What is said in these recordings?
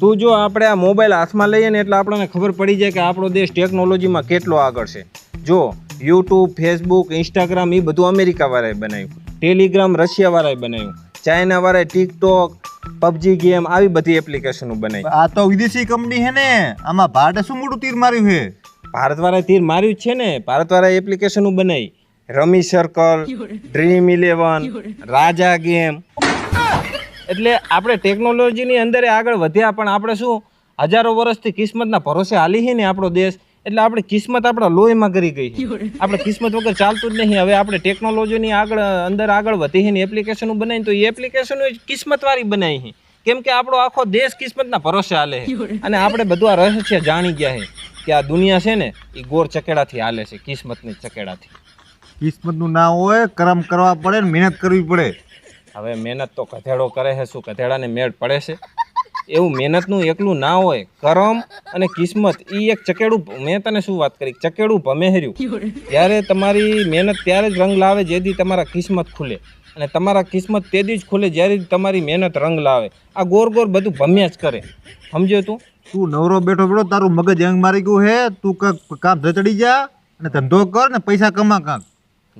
તું જો આપણે આ મોબાઈલ હાથમાં લઈએ ને એટલે આપણને ખબર પડી જાય કે આપણો દેશ ટેકનોલોજીમાં કેટલો આગળ છે. જો યુટ્યુબ ફેસબુક ઇન્સ્ટાગ્રામ એ બધું અમેરિકાવાળાએ બનાવ્યું. ટેલિગ્રામ રશિયાવાળાએ બનાવ્યું. ચાઇનાવાળાએ ટિકટોક પબજી ગેમ આવી બધી એપ્લિકેશનો બનાવી. આ તો વિદેશી કંપની છે ને. આમાં ભારતે શું મોટું તીર માર્યું છે? ભારતવાળાએ તીર માર્યું જ છે ને. ભારતવાળાએ એપ્લિકેશનો બનાવી. Rummy circle dream eleven Raja game. એટલે આપણે ટેકનોલોજીની અંદર આગળ વધ્યા પણ આપણે શું હજારો વર્ષથી કિસ્મતના ભરોસે હાલી છે ને આપણો દેશ? એટલે આપણે કિસ્મત આપણા લોહીમાં કરી ગઈ આપણે કિસ્મત વગર ચાલતું જ નહીં. હવે આપણે ટેકનોલોજીની આગળ અંદર આગળ વધી છે ને એપ્લિકેશનો બનાવીને તો એ એપ્લિકેશનો કિસ્મતવાળી બનાવી છે કેમ કે આપણો આખો દેશ કિસ્મતના ભરોસે હાલે છે અને આપણે બધું આ રહસ્ય જાણી ગયા છે કે આ દુનિયા છે ને એ ગોળ ચકેડાથી હાલે છે કિસ્મતની ચકેડાથી. કિસ્મતનું ના હોય કર્મ કરવા પડે ને મહેનત કરવી પડે. હવે મહેનત તો ગધેડો કરે છે શું ગધેડાને મેળ પડે છે? એવું મહેનતનું એકલું ના હોય. કરમ અને કિસ્મત એ એક ચકેડું મેં તને શું વાત કરી? ચકેડું ભમે ભમેહર્યું ત્યારે તમારી મહેનત ત્યારે જ રંગ લાવે જેથી તમારા કિસ્મત ખુલે. અને તમારા કિસ્મત તેથી જ ખુલે જ્યારે તમારી મહેનત રંગ લાવે. આ ગોર ગોર બધું ભમ્યા જ કરે. સમજ્યો તું? તું નવરો બેઠો બેઠો તારું મગજ હેંગ મારી ગયું હે તું કાંક કામ ધચડી જા અને ધંધો કર ને પૈસા કમા કાંક.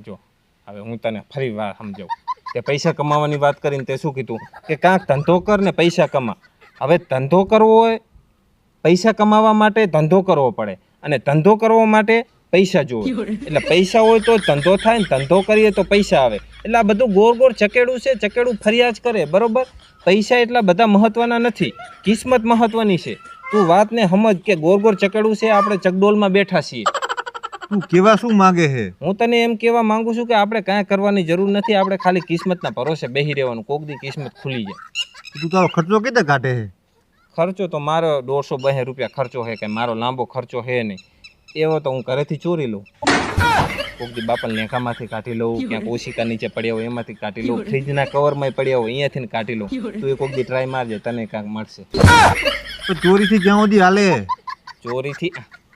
જો હવે હું તને ફરી વાર સમજાવું. તે પૈસા કમાવાની વાત કરીને તે શું કીધું? કે કાંક ધંધો કર ને પૈસા કમા. હવે ધંધો કરવો હોય, પૈસા કમાવા માટે ધંધો કરવો પડે. અને ધંધો કરવો માટે પૈસા જોવે. એટલે પૈસા હોય તો ધંધો થાય ને ધંધો કરીએ તો પૈસા આવે. એટલે આ બધું ગોળ ગોળ ચકેડું છે, ચકેડું ફરિયાદ કરે, બરોબર? પૈસા એટલા બધા મહત્વના નથી. કિસ્મત મહત્વની છે. તું વાતને સમજ કે ગોળ ગોળ ચકેડું છે, આપણે ચકડોલમાં બેઠા છીએ. તું કેવા શું માંગે હે હું તને એમ કહેવા માંગુ છું કે આપણે કાંઈ કરવાની જરૂર નથી આપણે ખાલી કિસ્મતના ભરોસે બેહી રહેવાનું કોક દી કિસ્મત ખુલી જાય. તું તારો ખર્ચો કેતે કાઢે હે ખર્ચો તો મારો દોઢસો બે રૂપિયા ખર્ચો છે કે મારો લાંબો ખર્ચો છે નહીં. એવો તો હું ઘરેથી ચોરી લઉં. કોક દી બાપા લેખામાંથી કાઢી લઉં ક્યાંક ઓશિકા નીચે પડ્યા હોય એમાંથી કાઢી લઉં ફ્રીજના કવરમાં પડ્યા હોય અહીંયાથી કાઢી લઉં. તું એ કોક દી ટ્રાય મારજે તને કાંઈક મળશે. ચોરીથી જ્યાં સુધી હાલે? ચોરીથી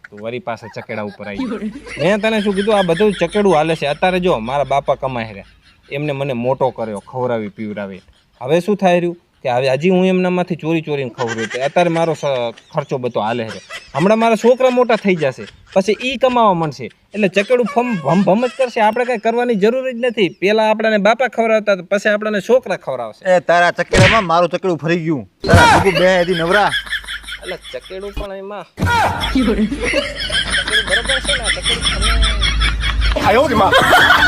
તું વરી પાસે ચકેડા ઉપર આવી મેં તને શું કીધું? આ બધું ચકેડું હાલે છે. અત્યારે જો મારા બાપા કમાઈ રહ્યા. એમને મને મોટો કર્યો ખવડાવી પીવડાવી. હવે શું થાય રહ્યું? કે હવે હજી હું એમનામાંથી ચોરી ચોરીને ખવડ્યું તો અત્યારે મારો ખર્ચો બધો હાલે છે. હમણાં મારા છોકરા મોટા થઈ જશે. પછી એ કમાવા મળશે એટલે ચકેડું ફમ ભમ ભમ જ કરશે. આપણે કંઈ કરવાની જરૂર જ નથી. પહેલાં આપણને બાપા ખવડાવતા પછી આપણને છોકરા ખવડાવશે. એ તારા ચકેડામાં મારું ચકેડું ફરી ગયું. તારા બે નવરા. એટલે ચકેડું પણ એમાં. ચકેડું બરોબર છે ને ચકેડું તમે-